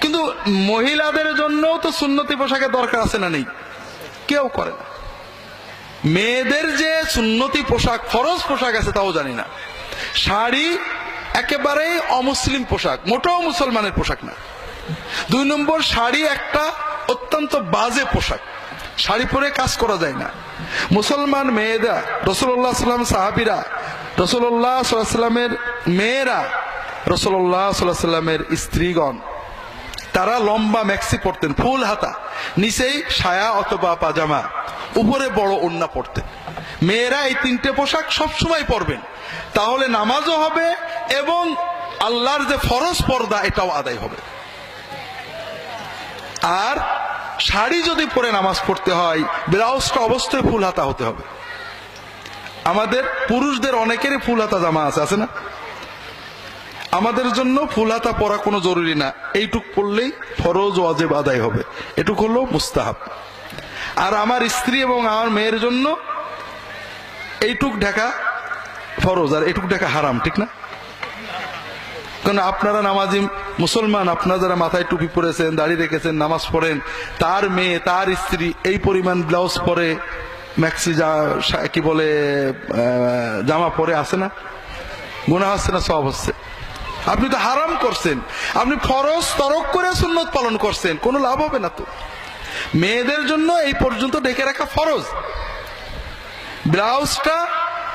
কিন্তু মহিলাদের জন্যও তো সুন্নতি পোশাকের দরকার আছে না নেই। কেউ করে না। মেয়েদের যে সুন্নতি পোশাক, ফরজ পোশাক আছে তাও জানি না। শাড়ি একেবারেই অমুসলিম পোশাক, মোটেও মুসলমানের পোশাক না। দুই নম্বর, শাড়ি একটা অত্যন্ত বাজে পোশাক। শাড়ি পরে কাজ করা যায় না। মুসলমান মেয়েরা রসুল্লাহ সাল্লাম সাহাবিরা রসুল্লাহ সাল্লামের মেয়েরা রসুল্লাহ সাল্লাহ সাল্লামের স্ত্রীগণ তারা লম্বা ম্যাক্সি পরতেন, ফুল হাতা। নিচেই সায়া অথবা পাজামা, উপরে বড় ওন্না পরতেন। মেয়েরা এই তিনটে পোশাক সবসময় পরবেন। তাহলে নামাজও হবে এবং আল্লাহর যে ফরজ পর্দা, এটাও আদায় হবে। আর শাড়ি যদি পরে নামাজ পড়তে হয়, ব্লাউজটা অবশ্যই ফুল হাতা হতে হবে। আমাদের পুরুষদের অনেকেরই ফুল হাতা জামা আছে আছে না? আমাদের জন্য ফুল হাতা পরা কোনো জরুরি না। এইটুক পড়লেই ফরজ ওয়াজেব আদায় হবে। এটুক হলো মুস্তাহাব। আর আমার স্ত্রী এবং আমার মেয়ের জন্য এইটুক ঢাকা ফরজ, আর এইটুক ঢাকা হারাম, ঠিক না? কারণ আপনারা নামাজি মুসলমান, আপনারা যারা মাথায় টুপি পরেছেন, দাড়ি রেখেছেন, নামাজ পড়েন, তার মেয়ে, তার স্ত্রী এই পরিমাণ ব্লাউজ পরে ম্যাক্সি যা কি বলে জামা পরে আছে না? গুণা হচ্ছে না? সব হচ্ছে আপনি তো হারাম করছেন। আপনি ফরজ তরক করে সুন্নত পালন করছেন। কোনো লাভ হবে না তো। মেয়েদের জন্য এই পর্যন্ত ডেকে রাখা ফরজ। ব্লাউজটা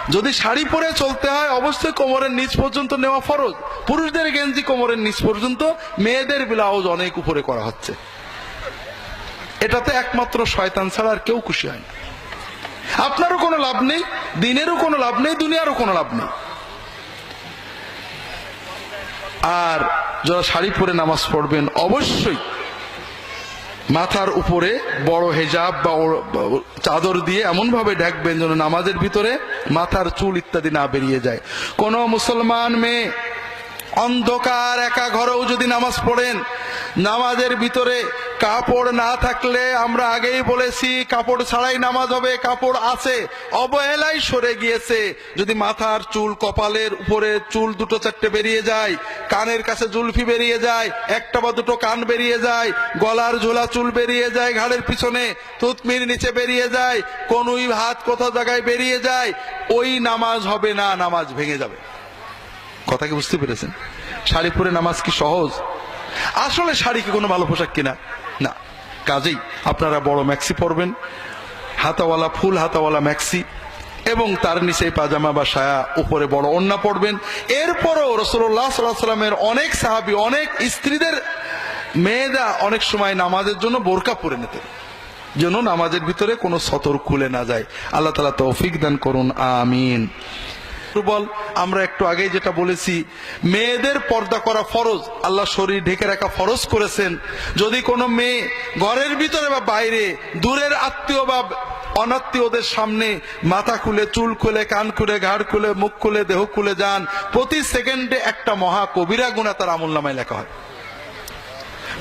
যদি শাড়ি পরে চলতে হয়, অবশ্যই কোমরের নিচ পর্যন্ত নেওয়া ফরজ। পুরুষদের গেঞ্জি কোমরের নিচ পর্যন্ত, মেয়েদের ব্লাউজ অনেক উপরে করা হচ্ছে। এটাতে একমাত্র শয়তান ছাড়া আর কেউ খুশি হয় না। আপনারও কোনো লাভ নেই, দিনেরও কোনো লাভ নেই, দুনিয়ারও কোনো লাভ নেই। আর যারা শাড়ি পরে নামাজ পড়বেন, অবশ্যই মাথার উপরে বড় হেজাব বা চাদর দিয়ে এমন ভাবে ঢাকবেন যেন নামাজের ভিতরে মাথার চুল ইত্যাদি না বেরিয়ে যায়। কোন মুসলমান মেয়ে অন্ধকার একা ঘরেও যদি নামাজ পড়েন, নামাজের ভিতরে কাপড় না থাকলে আমরা আগেই বলেছি, কাপড় ছাড়াই নামাজ হবে, কাপড় আছে অবহেলায় সরে গিয়েছে। যদি মাথার চুল কপালের উপরে চুল দুটো চারটে বেরিয়ে যায়, কানের কাছে জুলফি বেরিয়ে যায়, একটা বা দুটো কান বেরিয়ে যায়, গলার ঝোলা চুল বেরিয়ে যায় ঘাড়ের পিছনে তুতমির নিচে বেরিয়ে যায়, কোনুই হাত কোথাও জায়গায় বেরিয়ে যায়, ওই নামাজ হবে না, নামাজ ভেঙে যাবে। কথা কি বুঝতে পেরেছেন? শাড়ি পরে নামাজ কি সহজ? আসলে শাড়ি কি কোনো ভালো পোশাক কিনা? না, কাজেই আপনারা বড় ম্যাক্সি পরবেন, হাতাওয়ালা ফুল হাতাওয়ালা ম্যাক্সি এবং তার নিচে পাজামা বা সায়া, উপরে বড় ওন্না পড়বেন এরপরও রসুল্লাহ সাল্লাহ সাল্লামের অনেক সাহাবি, অনেক স্ত্রীদের মেয়েরা অনেক সময় নামাজের জন্য বোরকা পরে নিতেন, যেন নামাজের ভিতরে কোনো সতর খুলে না যায়। আল্লাহ তালা তৌফিক দান করুন, আমিন। দুর্বল আমরা একটু আগেই যেটা বলেছি, মেয়েদের পর্দা করা ফরজ। আল্লাহ শরীর ঢেকে রাখা ফরজ করেছেন। যদি কোনো মেয়ে ঘরের ভিতরে বা বাইরে, দূরের আত্মীয় বা অনাত্মীয়দের সামনে মাথা খুলে, চুল খুলে, কান খুলে, ঘাড় খুলে, মুখ খুলে, দেহ খুলে যান, প্রতি সেকেন্ডে একটা মহা কবিরা গুণা তার আমল নামায় লেখা হয়।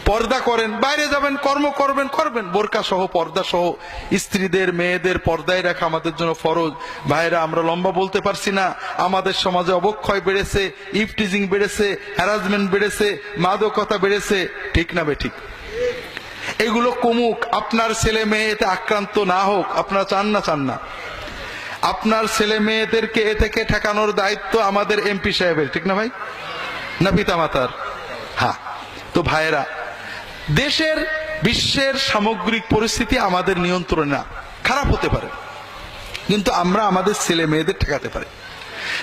পর্দা করেন, বাইরে যাবেন, কর্ম করবেন করবেন। বোরকা সহ পর্দা সহ স্ত্রীদের, মেয়েদের পর্দায় রাখা আমাদের জন্য ফরজ। ভাইরা আমরা লম্বা বলতে পারছি না। আমাদের সমাজে অবক্ষয় বেড়েছে ইফটিজিং বেড়েছে হ্যারাসমেন্ট বেড়েছে, মাদকতা বেড়েছে। ঠিক না বে ঠিক? এগুলো কমুক। আপনার ছেলে মেয়ে এতে আক্রান্ত না হোক। আপনারা চান না চান না। আপনার ছেলে মেয়েদেরকে এ থেকে ঠেকানোর দায়িত্ব আমাদের এমপি সাহেবের। ঠিক না ভাই? না পিতা মাতার হ্যাঁ। তো ভাইয়েরা দেশের বিশ্বের সামগ্রিক পরিস্থিতি আমাদের নিয়ন্ত্রণে না, খারাপ হতে পারে। কিন্তু আমরা আমাদের ছেলে মেয়েদের ঠেকাতে পারি।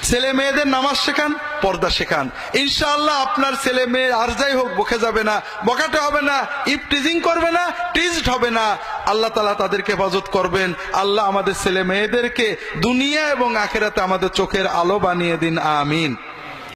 ছেলে মেয়েদের নামাজ শেখান, পর্দা শেখান। ইনশাআল্লাহ আপনার ছেলে মেয়ে আর যাই হোক, বকে যাবে না বকাতে হবে না, ইফ টিজিং করবে না, টিজড হবে না। আল্লাহ তালা তাদেরকে হেফাজত করবেন। আল্লাহ আমাদের ছেলে মেয়েদেরকে দুনিয়া এবং আখেরাতে আমাদের চোখের আলো বানিয়ে দিন, আমিন।